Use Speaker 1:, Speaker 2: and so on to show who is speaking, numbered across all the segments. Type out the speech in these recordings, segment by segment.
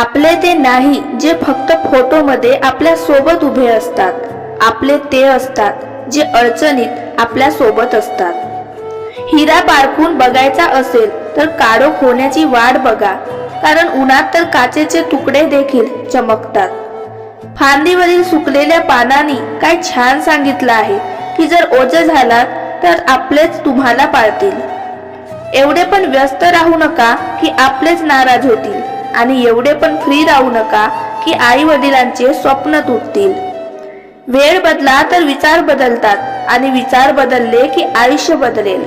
Speaker 1: आपले ते नाही जे फक्त फोटोमध्ये आपल्यासोबत उभे असतात. आपले ते असतात जे अडचणीत आपल्यासोबत असतात. हिरा पारखून बघायचा असेल तर काळोख होण्याची वाट बघा कारण उन्हात तर काचेचे तुकडे देखील चमकतात. फांदीवरील सुकलेल्या पानांनी काय छान सांगितलं आहे की जर ओझ झालात तर आपलेच तुम्हाला पाळतील. एवढे पण व्यस्त राहू नका की आपलेच नाराज होतील. आणि एवढे पण फ्री राहू नका की आई वडिलांचे स्वप्न तुटतील. वेळ बदला तर विचार बदलतात आणि विचार बदलले की आयुष्य बदलेल.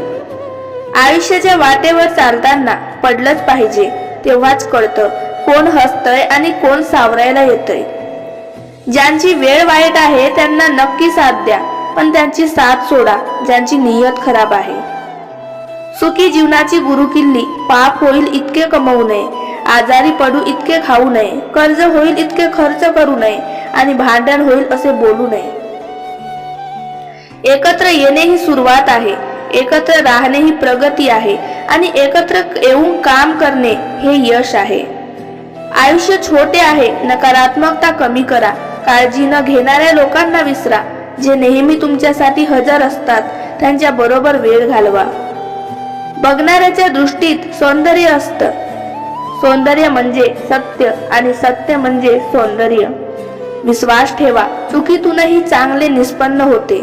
Speaker 1: आयुष्याच्या वाटेवर चालताना पडलंच पाहिजे तेव्हाच कळतं कोण हसतय आणि कोण सावरायला येतंय. ज्यांची वेळ वाईट आहे त्यांना नक्की साथ द्या पण त्यांची साथ सोडा ज्यांची नियत खराब आहे. सुखी जीवनाची गुरुकिल्ली पाप होईल इतके कमवू नये. आजारी पडू इतके खाऊ नये. कर्ज होईल इतके खर्च करू नये. आणि भांडण होईल असे बोलू नये. एकत्र येणे ही सुरुवात आहे. एकत्र राहणे ही प्रगती आहे. आणि एकत्र येऊन काम करणे हे यश आहे. आयुष्य छोटे आहे. नकारात्मकता कमी करा. काळजी न घेणाऱ्या लोकांना विसरा. जे नेहमी तुमच्यासाठी हजर असतात त्यांच्या बरोबर वेळ घालवा. बघणाऱ्याच्या दृष्टीत सौंदर्य असतं. सौंदर्य म्हणजे सत्य आणि सत्य म्हणजे सौंदर्य. विश्वास ठेवा चुकीतूनही चांगले निष्पन्न होते.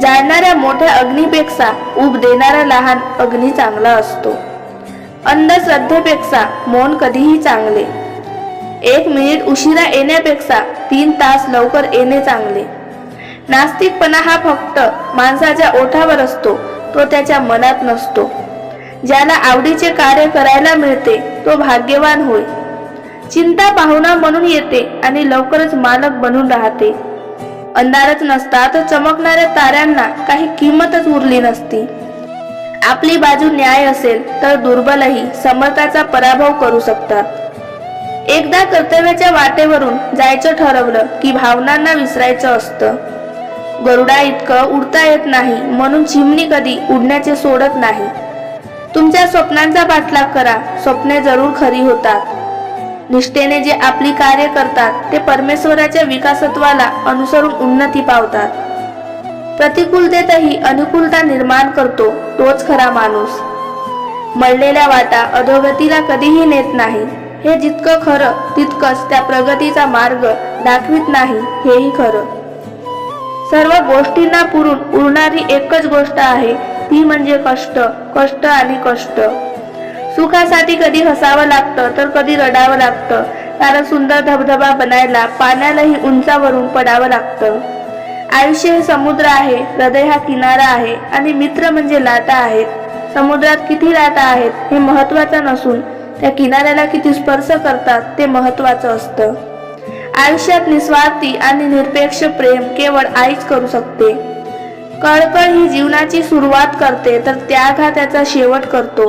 Speaker 1: जाळणाऱ्या मोठ्या अग्नीपेक्षा उब देणारा लहान अग्नी चांगला असतो. अंधश्रद्धेपेक्षा मौन कधीही चांगले. एक मिनिट उशिरा येण्यापेक्षा तीन तास लवकर येणे चांगले. नास्तिकपणा हा फक्त माणसाच्या ओठावर असतो तो त्याच्या मनात नसतो. ज्याला आवडीचे कार्य करायला मिळते तो भाग्यवान होय. चिंता पाहुणा म्हणून येते आणि लवकरच मालक बनून राहते. अंधारच नसता तर चमकणाऱ्या ताऱ्यांना काही किंमतच उरली नसती. आपली बाजू न्याय असेल तर दुर्बलही समर्थाचा पराभव करू शकतात. एकदा कर्तव्याच्या वाटेवरून जायचं ठरवलं की भावनांना विसरायचं असतं. गरुडा इतकं उडता येत नाही म्हणून चिमणी कधी उडण्याचे सोडत नाही. तुमच्या स्वप्नांचा पाठलाग करा. स्वप्ने जरूर खरी होतात. निष्ठेने जे आपली कार्य करतात ते परमेश्वराच्या विकासत्वाला अनुसरून उन्नती पावतात. प्रतिकूलतेतही अनुकूलता निर्माण करतो तोच खरा माणूस. मळलेल्या वाटा अधोगतीला कधीही नेत नाही. हे जितकं खरं तितकंच त्या प्रगतीचा मार्ग दाखवित नाही हेही खरं. सर्व गोष्टींना पुरून उरणारी एकच गोष्ट आहे ती म्हणजे कष्ट कष्ट आणि कष्ट. सुखासाठी कधी हसावं लागतं तर कधी रडावं लागतं. कारण सुंदर धबधबा बनायला पाण्यालाही उंचावरून पडावं लागतं. आयुष्य हे समुद्र आहे हृदय हा किनारा आहे आणि मित्र म्हणजे लाटा आहेत. समुद्रात किती लाटा आहेत हे महत्वाचं नसून त्या किनाऱ्याला किती स्पर्श करतात ते महत्वाचं असतं. आयुष्यात निस्वार्थी आणि निरपेक्ष प्रेम केवळ आईच करू शकते. कळकळ ही जीवनाची सुरुवात करते तर त्याग हा त्याचा शेवट करतो.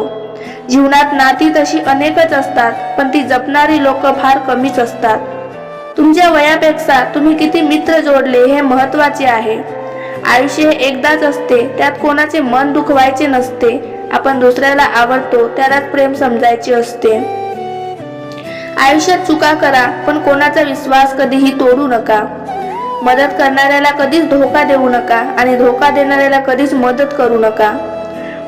Speaker 1: जीवनात नाती तशी अनेकच असतात पण ती जपणारी लोक फार कमीच असतात. तुमच्या वयापेक्षा तुम्ही किती मित्र जोडले हे महत्त्वाचे आहे. आयुष्य हे एकदाच असते त्यात कोणाचे मन दुखवायचे नसते. आपण दुसऱ्याला आवडतो त्यालाच प्रेम समजायचे असते. आयुष्यात चुका करा पण कोणाचा विश्वास कधीही तोडू नका. मदत करणाऱ्याला कधीच धोका देऊ नका आणि धोका देणाऱ्याला कधीच मदत करू नका.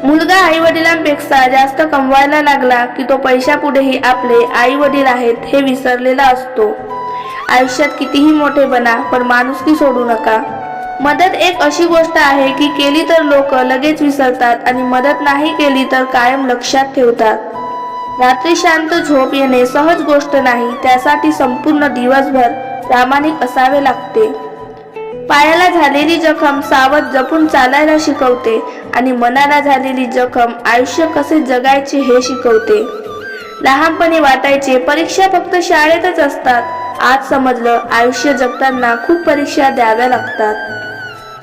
Speaker 1: मुलगा आई वडिलांपेक्षा जास्त कमवायला लागला की तो पैशापुढेही आपले आई वडील आहेत हे विसरलेला असतो. आयुष्यात कितीही मोठे बना पण माणुसकी सोडू नका. मदत एक अशी गोष्ट आहे की केली तर लोक लगेच विसरतात आणि मदत नाही केली तर कायम लक्षात ठेवतात. रात्री शांत झोप येणे सहज गोष्ट नाही त्यासाठी संपूर्ण दिवसभर प्रामाणिक असावे लागते. पायाला झालेली जखम सावध जपून चालायला शिकवते आणि मनाला झालेली जखम आयुष्य कसे जगायचे हे शिकवते. लहानपणी वाटायचे परीक्षा फक्त शाळेतच असतात. आज समजलं आयुष्य जगताना खूप परीक्षा द्याव्या लागतात.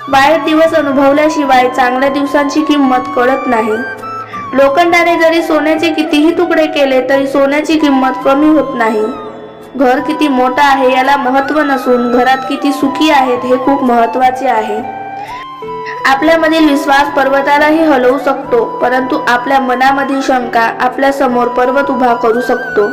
Speaker 1: वाईट दिवस अनुभवल्याशिवाय चांगल्या दिवसांची किंमत कळत नाही. लोखंडाने जरी सोन्याचे कितीही तुकडे केले तरी सोन्याची किंमत कमी होत नाही. घर किती मोठं आहे याला महत्त्व नसून घरात किती सुखी आहेत हे खूप महत्त्वाचे आहे. आपल्यामधील विश्वास पर्वतालाही हलवू शकतो परंतु आपल्या मनामधील शंका आपल्यासमोर पर्वत उभा करू शकतो.